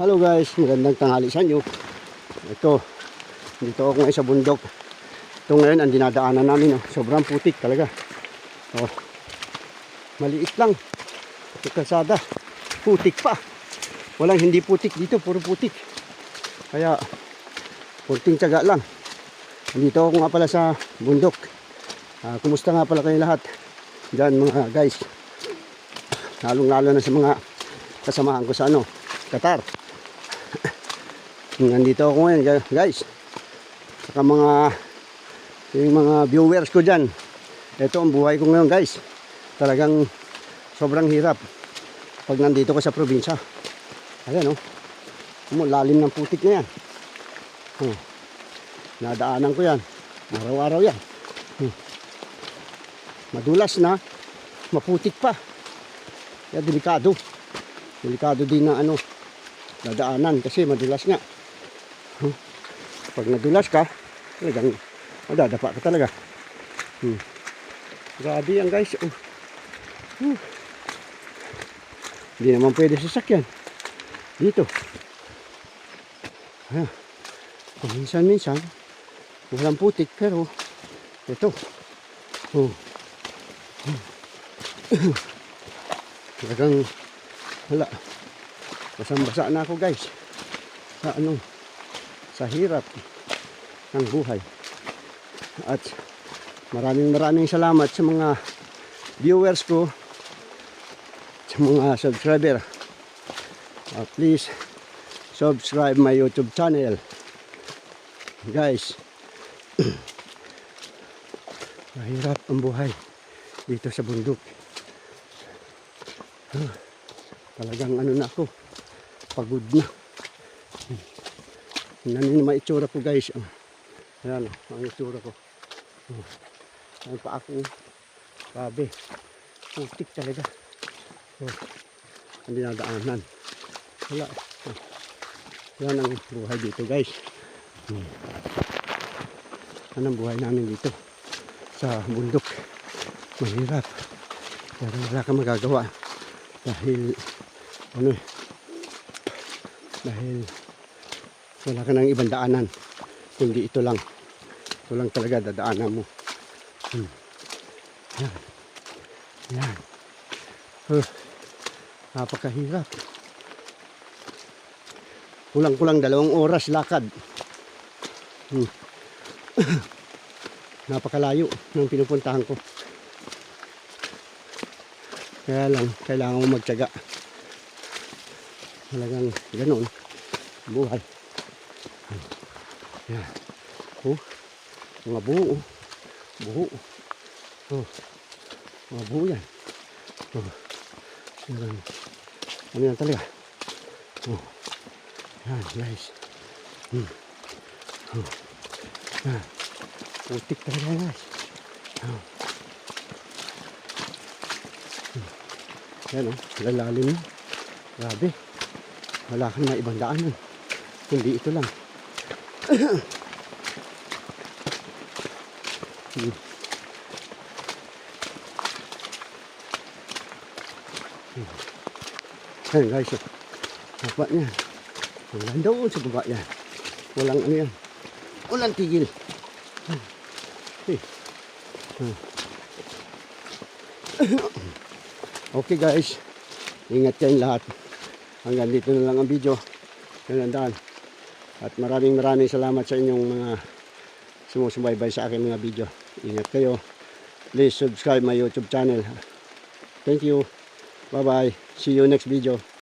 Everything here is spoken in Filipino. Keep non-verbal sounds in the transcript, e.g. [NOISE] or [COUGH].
Hello guys, magandang tanghali sa inyo. Ito, dito ako ngayon sa bundok. Ito ngayon ang dinadaanan namin. Oh. Sobrang putik talaga. Oh. Maliit lang. Ito kalsada. Putik pa. Walang hindi putik dito, puro putik. Kaya, kunting tiyaga lang. Dito ako nga pala sa bundok. Ah, kumusta nga pala kayo lahat? Diyan mga guys. Lalong-lalo na sa mga kasamahan ko sa ano, Qatar. Nandito ako ngayon guys. Saka mga yung mga viewers ko dyan. Ito ang buhay ko ngayon guys. Talagang sobrang hirap pag nandito ko sa probinsya. Ayan o. Oh. Lalim ng putik na yan. Oh. Nadaanan ko yan. Araw-araw yan. Hmm. Madulas na. Maputik pa. Kaya delikado. Delikado din na ano, dadaanan kasi madulas nga. Huh? Pag nadulas ka, talagang madadapa ka talaga. Hmm. Grabe yan guys. Oh. Huh. Hindi naman pwede sasakyan. Dito. Ayan. Minsan-minsan, walang putik pero ito. Oh. [COUGHS] Talagang wala. Basang-basa na ako guys. Sa ano, sa hirap ng buhay. At maraming maraming salamat sa mga viewers ko, sa mga subscriber. Uh, please subscribe my YouTube channel. Guys, [CLEARS THROAT] mahirap ang buhay dito sa bundok. Ah, talagang ano na ako, pagod na. Tingnan niyo naman itsura ko guys. Oh. Ayan, oh, ang itsura ko. Oh. Ang pa ako. Grabe. Putik talaga. Oh. Ang dinadaanan. Wala. Oh. Yan ang buhay dito guys. Hmm. Yan ang buhay namin dito. Sa bundok. Mahirap. Pero wala kang magagawa. Dahil ano eh. Dahil wala ka nang ibang daanan. Kundi ito lang. Ito lang talaga dadaanan mo. Hmm. Yan. Yan. Huh. Napakahirap. Kulang-kulang dalawang oras lakad. Hmm. [COUGHS] Napakalayo ng pinupuntahan ko. Kaya lang, kailangan mo magtyaga. Talagang ganun. Buhay. Yan. Oh, mga buo. oh. Buo. Oh, mga buo yan. Oh, yan. Ano yan talaga? Oh, yan guys. Hmm. Oh, yan. Putik talaga guys. Oh. Yan o, oh, lalalim na. Grabe. Wala kang na ibang daanan. Hindi ito lang. Ayan guys. Baba niya. Hanggang doon sa baba yan. Walang ano yan. Walang tigil. Hmm. Okay guys, ingat kayong lahat. Hanggang dito na lang ang video. Ganandaan. At maraming maraming salamat sa inyong mga sumusubaybay sa aking mga video. Ingat kayo. Please subscribe my YouTube channel. Thank you. Bye bye. See you next video.